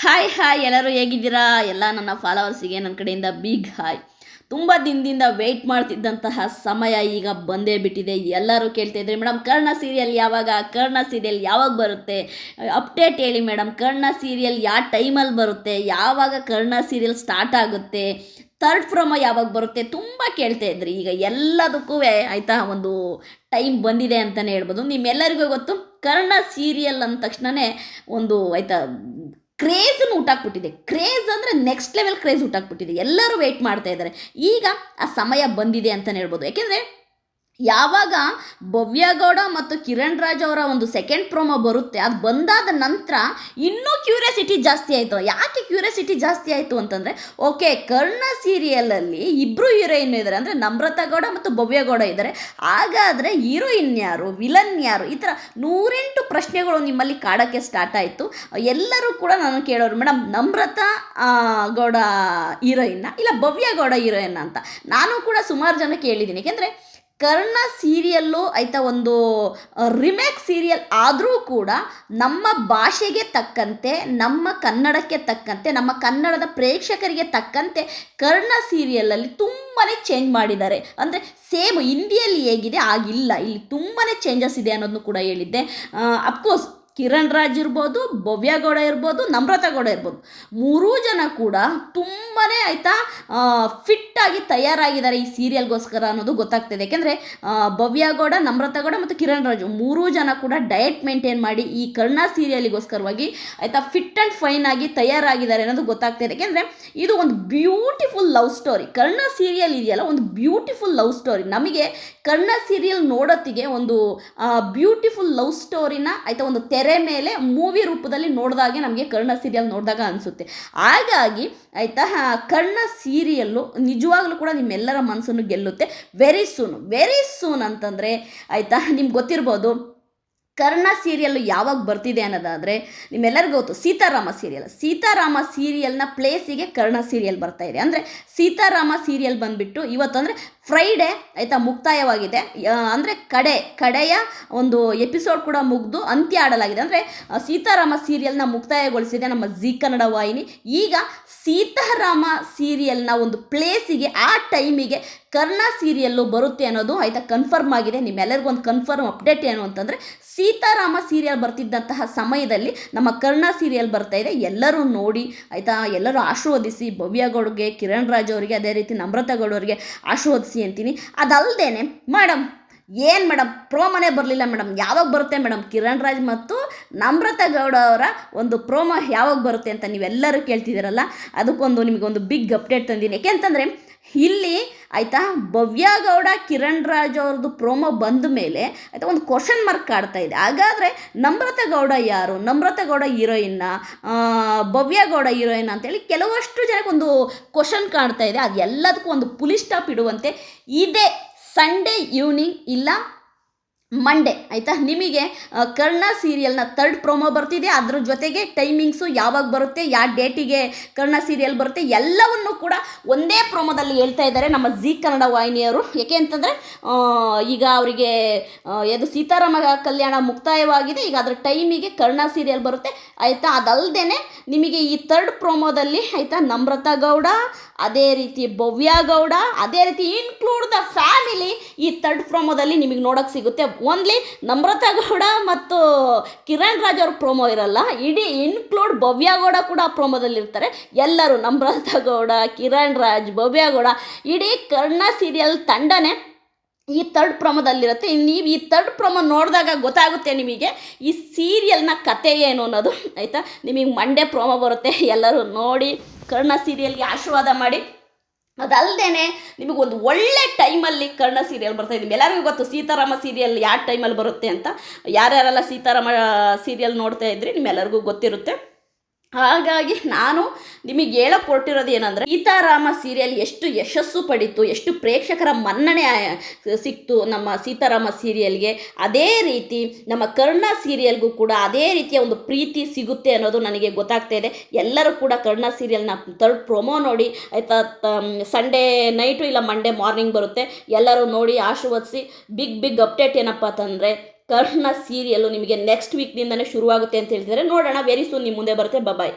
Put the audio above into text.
Hi hi ಎಲ್ಲರೂ ಹೇಗಿದ್ದೀರಾ? ಎಲ್ಲ ನನ್ನ ಫಾಲೋವರ್ಸಿಗೆ ನನ್ನ ಕಡೆಯಿಂದ ಬಿಗ್ ಹಾಯ್ ತುಂಬ ದಿನದಿಂದ ವೆಯ್ಟ್ ಮಾಡ್ತಿದ್ದಂತಹ ಸಮಯ ಈಗ ಬಂದೇ ಬಿಟ್ಟಿದೆ. ಎಲ್ಲರೂ ಕೇಳ್ತಾ ಇದ್ರಿ ಮೇಡಮ್ ಕರ್ಣ ಸೀರಿಯಲ್ ಯಾವಾಗ? ಕರ್ಣ ಸೀರಿಯಲ್ ಯಾವಾಗ ಬರುತ್ತೆ? ಅಪ್ಡೇಟ್ ಹೇಳಿ ಮೇಡಮ್ ಕರ್ಣ ಸೀರಿಯಲ್ ಯಾವ ಟೈಮಲ್ಲಿ ಬರುತ್ತೆ? ಯಾವಾಗ ಕರ್ಣ ಸೀರಿಯಲ್ ಸ್ಟಾರ್ಟ್ ಆಗುತ್ತೆ? ಥರ್ಡ್ ಫ್ರಮ ಯಾವಾಗ ಬರುತ್ತೆ? ತುಂಬ ಕೇಳ್ತಾ ಇದ್ರಿ. ಈಗ ಎಲ್ಲದಕ್ಕೂ ಆಯಿತಾ, ಒಂದು ಟೈಮ್ ಬಂದಿದೆ ಅಂತಲೇ ಹೇಳ್ಬೋದು. ನಿಮ್ಮೆಲ್ಲರಿಗೂ ಗೊತ್ತು, ಕರ್ಣ ಸೀರಿಯಲ್ ಅಂದ ತಕ್ಷಣವೇ ಒಂದು, ಆಯಿತಾ ಕ್ರೇಜನ್ನು ಊಟಾಕ್ಬಿಟ್ಟಿದೆ ಕ್ರೇಜ್ ಅಂದರೆ ನೆಕ್ಸ್ಟ್ ಲೆವೆಲ್ ಕ್ರೇಜ್ ಊಟಾಕ್ಬಿಟ್ಟಿದೆ ಎಲ್ಲರೂ ವೆಯ್ಟ್ ಮಾಡ್ತಾ ಇದ್ದಾರೆ. ಈಗ ಆ ಸಮಯ ಬಂದಿದೆ ಅಂತಲೇ ಹೇಳ್ಬೋದು. ಯಾಕೆಂದರೆ ಯಾವಾಗ ಭವ್ಯಗೌಡ ಮತ್ತು ಕಿರಣ್ ರಾಜ್ ಅವರ ಒಂದು ಸೆಕೆಂಡ್ ಪ್ರೋಮೋ ಬರುತ್ತೆ, ಅದು ಬಂದಾದ ನಂತರ ಇನ್ನೂ ಕ್ಯೂರಿಯಾಸಿಟಿ ಜಾಸ್ತಿ ಆಯಿತು. ಯಾಕೆ ಕ್ಯೂರಿಯಾಸಿಟಿ ಜಾಸ್ತಿ ಆಯಿತು ಅಂತಂದರೆ ಓಕೆ ಕರ್ಣ ಸೀರಿಯಲಲ್ಲಿ ಇಬ್ಬರು ಹೀರೋಯಿನ್ ಇದ್ದಾರೆ ಅಂದರೆ ನಮ್ರತಾ ಗೌಡ ಮತ್ತು ಭವ್ಯಗೌಡ ಇದ್ದಾರೆ ಹಾಗಾದರೆ ಹೀರೋಯಿನ್ ಯಾರು ವಿಲನ್ ಯಾರು? ಈ ಥರ ನೂರೆಂಟು ಪ್ರಶ್ನೆಗಳು ನಿಮ್ಮಲ್ಲಿ ಕಾಡೋಕ್ಕೆ ಸ್ಟಾರ್ಟ್ ಆಯಿತು. ಎಲ್ಲರೂ ಕೂಡ ನಾನು ಕೇಳೋರು ಮೇಡಮ್ ನಮ್ರತಾ ಗೌಡ ಹೀರೋಯಿನ್ನ ಇಲ್ಲ ಭವ್ಯ ಗೌಡ ಹೀರೋಯಿನ್ ಅಂತ? ನಾನು ಕೂಡ ಸುಮಾರು ಜನ ಕೇಳಿದ್ದೀನಿ. ಯಾಕೆಂದರೆ ಕರ್ಣ ಸೀರಿಯಲ್ಲು ಆಯಿತಾ ಒಂದು ರಿಮೇಕ್ ಸೀರಿಯಲ್ ಆದರೂ ಕೂಡ ನಮ್ಮ ಭಾಷೆಗೆ ತಕ್ಕಂತೆ, ನಮ್ಮ ಕನ್ನಡಕ್ಕೆ ತಕ್ಕಂತೆ, ನಮ್ಮ ಕನ್ನಡದ ಪ್ರೇಕ್ಷಕರಿಗೆ ತಕ್ಕಂತೆ ಕರ್ಣ ಸೀರಿಯಲಲ್ಲಿ ತುಂಬಾ ಚೇಂಜ್ ಮಾಡಿದ್ದಾರೆ. ಅಂದರೆ ಸೇಮ್ ಹಿಂದಿಯಲ್ಲಿ ಹೇಗಿದೆ, ಆಗಿಲ್ಲ. ಇಲ್ಲಿ ತುಂಬಾ ಚೇಂಜಸ್ ಇದೆ ಅನ್ನೋದನ್ನು ಕೂಡ ಹೇಳಿದ್ದೆ. ಅಫ್ಕೋರ್ಸ್ ಕಿರಣ್ ರಾಜ್ ಇರ್ಬೋದು ಭವ್ಯಗೌಡ ಇರ್ಬೋದು, ನಮ್ರತಾ ಗೌಡ ಇರ್ಬೋದು. ಮೂರೂ ಜನ ಕೂಡ ತುಂಬಾ ಆಯಿತಾ ಫಿಟ್ಟಾಗಿ ತಯಾರಾಗಿದ್ದಾರೆ ಈ ಸೀರಿಯಲ್ಗೋಸ್ಕರ ಅನ್ನೋದು ಗೊತ್ತಾಗ್ತಿದೆ. ಯಾಕೆಂದರೆ ಭವ್ಯ ಗೌಡ, ನಮ್ರತಾ ಗೌಡ ಮತ್ತು ಕಿರಣ್ ರಾಜು ಮೂರೂ ಜನ ಕೂಡ ಡಯಟ್ ಮೇಂಟೈನ್ ಮಾಡಿ ಈ ಕರ್ಣ ಸೀರಿಯಲಿಗೋಸ್ಕರವಾಗಿ ಆಯಿತಾ ಫಿಟ್ ಆ್ಯಂಡ್ ಫೈನ್ ಆಗಿ ತಯಾರಾಗಿದ್ದಾರೆ ಅನ್ನೋದು ಗೊತ್ತಾಗ್ತಿದೆ. ಯಾಕೆಂದರೆ, ಇದು ಒಂದು beautiful love story. Karna serial ಇದೆಯಲ್ಲ, ಒಂದು ಬ್ಯೂಟಿಫುಲ್ ಲವ್ ಸ್ಟೋರಿ. ನಮಗೆ ಕರ್ಣ ಸೀರಿಯಲ್ ನೋಡೋತ್ತಿಗೆ ಒಂದು ಬ್ಯೂಟಿಫುಲ್ ಲವ್ ಸ್ಟೋರಿನ ಆಯಿತಾ ಒಂದು ತೆರೆ ಮೇಲೆ ಮೂವಿ ರೂಪದಲ್ಲಿ ನೋಡಿದಾಗೆ ನಮಗೆ ಕರ್ಣ ಸೀರಿಯಲ್ ನೋಡಿದಾಗ ಅನಿಸುತ್ತೆ. ಹಾಗಾಗಿ, ಆಯಿತಾ ಕರ್ಣ ಸೀರಿಯಲ್ಲು ನಿಜವಾಗ್ಲೂ ಕೂಡ ನಿಮ್ಮೆಲ್ಲರ ಮನಸ್ಸನ್ನು ಗೆಲ್ಲುತ್ತೆ. ವೆರಿ ಸೂನ್ ವೆರಿ ಸೂನ್ ಅಂತಂದರೆ ಆಯಿತಾ? ನಿಮ್ಗೆ ಗೊತ್ತಿರ್ಬೋದು. ಕರ್ಣ ಸೀರಿಯಲ್ ಯಾವಾಗ ಬರ್ತಿದೆ ಅನ್ನೋದಾದರೆ ನಿಮ್ಮೆಲ್ಲರಿಗೂ ಗೊತ್ತು, ಸೀತಾರಾಮ ಸೀರಿಯಲ್ ಸೀತಾರಾಮ ಸೀರಿಯಲ್ನ ಪ್ಲೇಸಿಗೆ ಕರ್ಣ ಸೀರಿಯಲ್ ಬರ್ತಾ ಇದೆ. ಅಂದರೆ ಸೀತಾರಾಮ ಸೀರಿಯಲ್ ಬಂದುಬಿಟ್ಟು ಇವತ್ತು ಅಂದರೆ ಫ್ರೈಡೇ ಆಯಿತಾ ಮುಕ್ತಾಯವಾಗಿದೆ. ಅಂದರೆ ಕಡೆ, ಕಡೆಯ ಒಂದು ಎಪಿಸೋಡ್ ಕೂಡ ಮುಗಿದು ಅಂತ್ಯ ಆಡಲಾಗಿದೆ. ಅಂದರೆ ಸೀತಾರಾಮ ಸೀರಿಯಲ್ನ ಮುಕ್ತಾಯಗೊಳಿಸಿದೆ ನಮ್ಮ ಜಿ ಕನ್ನಡ ವಾಹಿನಿ. ಈಗ ಸೀತಾರಾಮ ಸೀರಿಯಲ್ನ ಒಂದು ಪ್ಲೇಸಿಗೆ ಆ ಟೈಮಿಗೆ ಕರ್ಣ ಸೀರಿಯಲ್ಲು ಬರುತ್ತೆ ಅನ್ನೋದು ಆಯಿತಾ ಕನ್ಫರ್ಮ್ ಆಗಿದೆ. ನಿಮ್ಮೆಲ್ಲರಿಗೂ ಒಂದು ಕನ್ಫರ್ಮ್ ಅಪ್ಡೇಟ್ ಏನು ಅಂತಂದರೆ, ಸೀತಾರಾಮ ಸೀರಿಯಲ್ ಬರ್ತಿದ್ದಂತಹ ಸಮಯದಲ್ಲಿ ನಮ್ಮ ಕರ್ಣ ಸೀರಿಯಲ್ ಬರ್ತಾ ಇದೆ. ಎಲ್ಲರೂ ನೋಡಿ, ಆಯಿತಾ, ಎಲ್ಲರೂ ಆಶೀರ್ವದಿಸಿ ಭವ್ಯಗೌಡ್ಗೆ ಕಿರಣ್ ರಾಜ್ ಅವರಿಗೆ, ಅದೇ ರೀತಿ ನಮ್ರತಾ ಗೌಡ್ ಆಶೀರ್ವದಿಸಿ ಅಂತೀನಿ. ಅದಲ್ಲದೆ ಮೇಡಮ್ ಏನು ಮೇಡಮ್ ಪ್ರೋಮೋನೇ ಬರಲಿಲ್ಲ ಮೇಡಮ್ ಯಾವಾಗ ಬರುತ್ತೆ ಮೇಡಮ್ ಕಿರಣ್ ರಾಜ್ ಮತ್ತು ನಮ್ರತಾ ಗೌಡ ಅವರ ಒಂದು ಪ್ರೋಮೋ ಯಾವಾಗ ಬರುತ್ತೆ ಅಂತ ನೀವೆಲ್ಲರೂ ಕೇಳ್ತಿದ್ದೀರಲ್ಲ? ಅದಕ್ಕೊಂದು ನಿಮಗೊಂದು ಬಿಗ್ ಅಪ್ಡೇಟ್ ತಂದೀನಿ. ಯಾಕೆಂತಂದರೆ ಇಲ್ಲಿ ಆಯಿತಾ ಭವ್ಯಗೌಡ ಕಿರಣ್ ರಾಜ್ ಅವ್ರದ್ದು ಪ್ರೋಮೋ ಬಂದ ಮೇಲೆ ಆಯಿತಾ ಒಂದು ಕ್ವಶನ್ ಮಾರ್ಕ್ ಕಾಡ್ತಾ ಇದೆ. ಹಾಗಾದರೆ ನಮ್ರತಾ ಗೌಡ ಯಾರು? ನಮ್ರತಾ ಗೌಡ ಹೀರೋಯಿನ್ನ ಭವ್ಯ ಗೌಡ ಹೀರೋಯಿನ್ ಅಂತೇಳಿ ಕೆಲವಷ್ಟು ಜನಕ್ಕೆ ಒಂದು ಕ್ವಶನ್ ಕಾಡ್ತಾ ಇದೆ. ಅದು ಎಲ್ಲದಕ್ಕೂ ಒಂದು ಪುಲಿ ಸ್ಟಾಪ್ ಇಡುವಂತೆ. ಇದೇ ಸಂಡೇ ಈವ್ನಿಂಗ್ ಇಲ್ಲ ಮಂಡೇ ಆಯಿತಾ? ನಿಮಗೆ ಕರ್ಣ ಸೀರಿಯಲ್ನ ತರ್ಡ್ ಪ್ರೊಮೋ ಬರ್ತಿದೆ. ಅದ್ರ ಜೊತೆಗೆ ಟೈಮಿಂಗ್ಸು ಯಾವಾಗ ಬರುತ್ತೆ ಯಾವ ಡೇಟಿಗೆ ಕರ್ಣ ಸೀರಿಯಲ್ ಬರುತ್ತೆ, ಎಲ್ಲವನ್ನು ಕೂಡ ಒಂದೇ ಪ್ರೊಮೋದಲ್ಲಿ ಹೇಳ್ತಾ ಇದ್ದಾರೆ ನಮ್ಮ ಜಿ ಕನ್ನಡ ವಾಹಿನಿಯವರು. ಏಕೆ ಅಂತಂದರೆ ಈಗ ಅವರಿಗೆ ಇದು ಸೀತಾರಾಮ ಕಲ್ಯಾಣ ಮುಕ್ತಾಯವಾಗಿದೆ. ಈಗ ಅದರ ಟೈಮಿಗೆ ಕರ್ಣ ಸೀರಿಯಲ್ ಬರುತ್ತೆ. ಆಯಿತಾ? ಅದಲ್ಲದೆ ನಿಮಗೆ ಈ ತರ್ಡ್ ಪ್ರೊಮೋದಲ್ಲಿ ಆಯಿತಾ, ನಮ್ರತಾ ಗೌಡ, ಅದೇ ರೀತಿ ಭವ್ಯ ಗೌಡ, ಅದೇ ರೀತಿ ಇನ್ಕ್ಲೂಡ್ ದ ಫ್ಯಾಮಿಲಿ ಈ ತರ್ಡ್ ಪ್ರೊಮೋದಲ್ಲಿ ನಿಮಗೆ ನೋಡೋಕ್ಕೆ ಸಿಗುತ್ತೆ. ಓನ್ಲಿ ನಮ್ರತಾ ಗೌಡ ಮತ್ತು ಕಿರಣ್ ರಾಜ್ ಅವ್ರ ಪ್ರೋಮೋ ಇರಲ್ಲ. ಇಡೀ ಇನ್ಕ್ಲೂಡ್ ಭವ್ಯ ಗೌಡ ಕೂಡ ಆ ಪ್ರೋಮೋದಲ್ಲಿ ಇರ್ತಾರೆ. ಎಲ್ಲರೂ ನಮ್ರತಾ ಗೌಡ ಕಿರಣ್ ರಾಜ್ ಭವ್ಯ ಗೌಡ ಇಡೀ ಕರ್ಣ ಸೀರಿಯಲ್ ತಂಡನೇ ಈ ತರ್ಡ್ ಪ್ರೊಮೋದಲ್ಲಿರುತ್ತೆ ನೀವು ಈ ತರ್ಡ್ ಪ್ರೊಮೋ ನೋಡಿದಾಗ ಗೊತ್ತಾಗುತ್ತೆ ನಿಮಗೆ ಈ ಸೀರಿಯಲ್ನ ಕತೆ ಏನು ಅನ್ನೋದು. ಆಯಿತಾ? ನಿಮಗೆ ಮಂಡೇ ಪ್ರೊಮೋ ಬರುತ್ತೆ. ಎಲ್ಲರೂ ನೋಡಿ ಕರ್ಣ ಸೀರಿಯಲ್ಗೆ ಆಶೀರ್ವಾದ ಮಾಡಿ. ಅದಲ್ಲದೆ ನಿಮಗೆ ಒಂದು ಒಳ್ಳೆ ಟೈಮಲ್ಲಿ ಕರ್ಣ ಸೀರಿಯಲ್ ಬರ್ತಾ ಇದ್ದೀವಿ ಎಲ್ಲರಿಗೂ ಗೊತ್ತು ಸೀತಾರಾಮ ಸೀರಿಯಲ್ ಯಾವ ಟೈಮಲ್ಲಿ ಬರುತ್ತೆ ಅಂತ? ಯಾರ್ಯಾರೆಲ್ಲ ಸೀತಾರಾಮ ಸೀರಿಯಲ್ ನೋಡ್ತಾ ಇದ್ರಿ ನಿಮ್ಮೆಲ್ಲರಿಗೂ ಗೊತ್ತಿರುತ್ತೆ. ಹಾಗಾಗಿ ನಾನು ನಿಮಗೆ ಹೇಳಕ್ಕೆ ಹೊರಟಿರೋದು ಏನಂದ್ರೆ, ಸೀತಾರಾಮ ಸೀರಿಯಲ್ ಎಷ್ಟು ಯಶಸ್ಸು ಪಡಿತು, ಎಷ್ಟು ಪ್ರೇಕ್ಷಕರ ಮನ್ನಣೆ ಸಿಕ್ತು ನಮ್ಮ ಸೀತಾರಾಮ ಸೀರಿಯಲ್ಗೆ ಅದೇ ರೀತಿ ನಮ್ಮ ಕರ್ಣ ಸೀರಿಯಲ್ಗೂ ಕೂಡ ಅದೇ ರೀತಿಯ ಒಂದು ಪ್ರೀತಿ ಸಿಗುತ್ತೆ ಅನ್ನೋದು ನನಗೆ ಗೊತ್ತಾಗ್ತಾ ಇದೆ. ಎಲ್ಲರೂ ಕೂಡ ಕರ್ಣ ಸೀರಿಯಲ್ನ ತರ್ಡ್ ಪ್ರೊಮೋ ನೋಡಿ, ಆಯಿತಾ ಸಂಡೇ ನೈಟು ಇಲ್ಲ ಮಂಡೇ ಮಾರ್ನಿಂಗ್ ಬರುತ್ತೆ. ಎಲ್ಲರೂ ನೋಡಿ ಆಶೀರ್ವದಿಸಿ ಬಿಗ್ ಬಿಗ್ ಅಪ್ಡೇಟ್ ಏನಪ್ಪ ಅಂತಂದರೆ ಕರ್ಣ ಸೀರಿಯಲ್ಲು ನಿಮಗೆ ನೆಕ್ಸ್ಟ್ ವೀಕ್ನಿಂದನೇ ಶುರುವಾಗುತ್ತೆ ಅಂತ ಹೇಳ್ತಿದ್ದಾರೆ. ನೋಡೋಣ ವೆರಿ ಸೂನ್ ನಿಮ್ಮ ಮುಂದೆ ಬರುತ್ತೆ. ಬಾಯ್